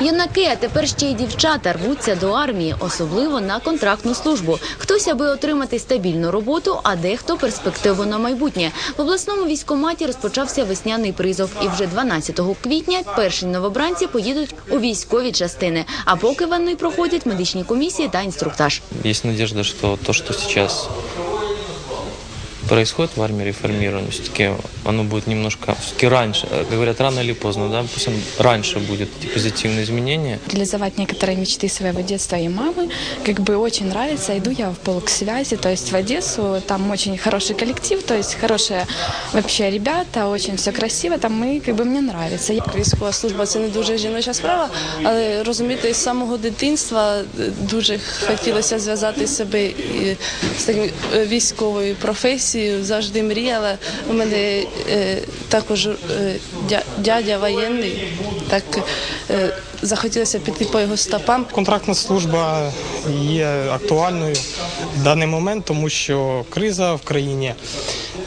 Юнаки, а тепер ще й дівчата рвуться до армії, особливо на контрактну службу. Хтось аби отримати стабільну роботу, а дехто перспективу на майбутнє. В обласному військкоматі розпочався весняний призов, і вже 12 квітня перші новобранці поїдуть у військові частини. А поки вони проходять медичні комісії та інструктаж. Есть надежда, что то, что сейчас происходит в армии реформирование, все-таки оно будет немножко, все-таки раньше, э, как говорят, рано или поздно, да, пусть он раньше будет эти позитивные изменения. реализовать некоторые мечты своего детства и мамы. Как бы очень нравится. Иду я в полк связи, то есть в Одессу. Там очень хороший коллектив, то есть хорошие вообще ребята, очень все красиво. Там и как бы мне нравится. Я- Військова служба це не дуже жіноча справа, але розумієте, з самого дитинства е, дуже хотілося зв'язати себе і з такою е, військовою професією. Завжди мріяла. У мене е, також е, дядя воєнний, так е, захотілося піти по його стопам. Контрактна служба є актуальною в даний момент, тому що криза в країні.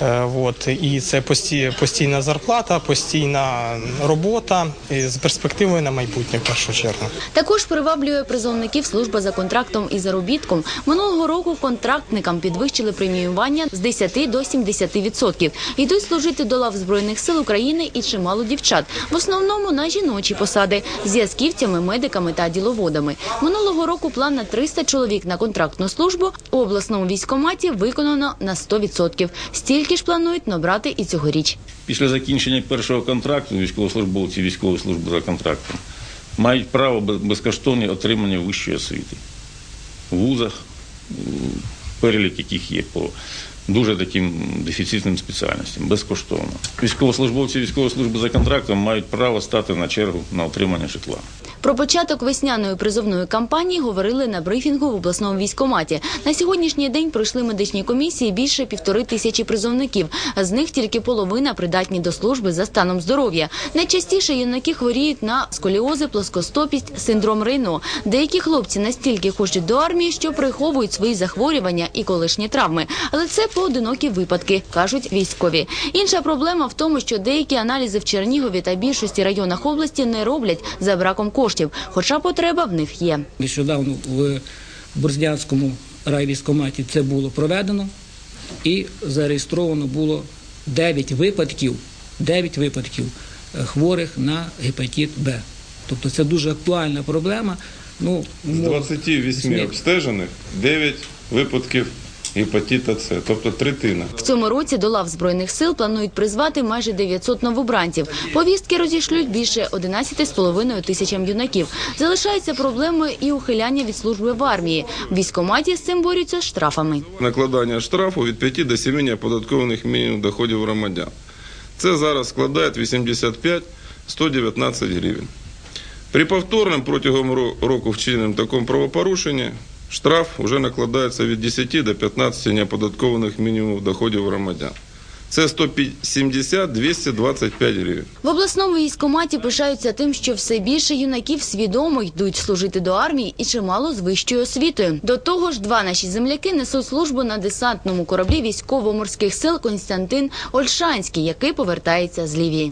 Е, От, і це пості- постійна зарплата, постійна робота з перспективою на майбутнє в першу чергу. Також приваблює призовників служба за контрактом і заробітком. Минулого року контрактникам підвищили преміювання з 10 до 70%. Йдуть служити до лав збройних сил України і чимало дівчат, в основному на жіночі посади, зв'язківцями, медиками та діловодами. Минулого року план на 300 чоловік на контрактну службу у обласному військкоматі виконано на 100%. Стільки ж планують набрати і цьогоріч. Після закінчення першого контракту військовослужбовці військової служби за контрактом мають право безкоштовне отримання вищої освіти в вузах, перелік яких є по дуже таким дефіцитним спеціальностям, безкоштовно. Військовослужбовці військової служби за контрактом мають право стати на чергу на отримання житла. Про початок весняної призовної кампанії говорили на брифінгу в обласному військкоматі. На сьогоднішній день пройшли медичні комісії більше півтори тисячі призовників. З них тільки половина придатні до служби за станом здоров'я. Найчастіше юнаки хворіють на сколіози, плоскостопість, синдром Рейно. Деякі хлопці настільки хочуть до армії, що приховують свої захворювання і колишні травми. Але це поодинокі випадки, кажуть військові. Інша проблема в тому, що деякі аналізи в Чернігові та більшості районах області не роблять за браком коштів, хоча потреба в них є. Нещодавно в Борзнянському райвійськкоматі це було проведено і зареєстровано було 9 випадків, 9 випадків е, хворих на гепатит Б. Тобто це дуже актуальна проблема. Ну, З мов- 28 обстежених 9 випадків гепатита С, тобто третина. В цьому році до лав збройних сил планують призвати майже 900 новобранців. Повістки розійшлють більше 11,5 тисячам юнаків. Залишається проблемою і ухиляння від служби в армії. В військкоматі з цим борються штрафами. Накладання штрафу від 5 до 7 неоподаткованих мінімум доходів громадян. Це зараз складає 85-119 гривень. При повторному протягом ро- року вчиненому такому правопорушенні штраф вже накладається від 10 до 15 неоподаткованих мінімумів доходів громадян. Це 170-225 гривень. В обласному військкоматі пишаються тим, що все більше юнаків свідомо йдуть служити до армії і чимало з вищою освітою. До того ж, два наші земляки несуть службу на десантному кораблі військово-морських сил Константин Ольшанський, який повертається з Лівії.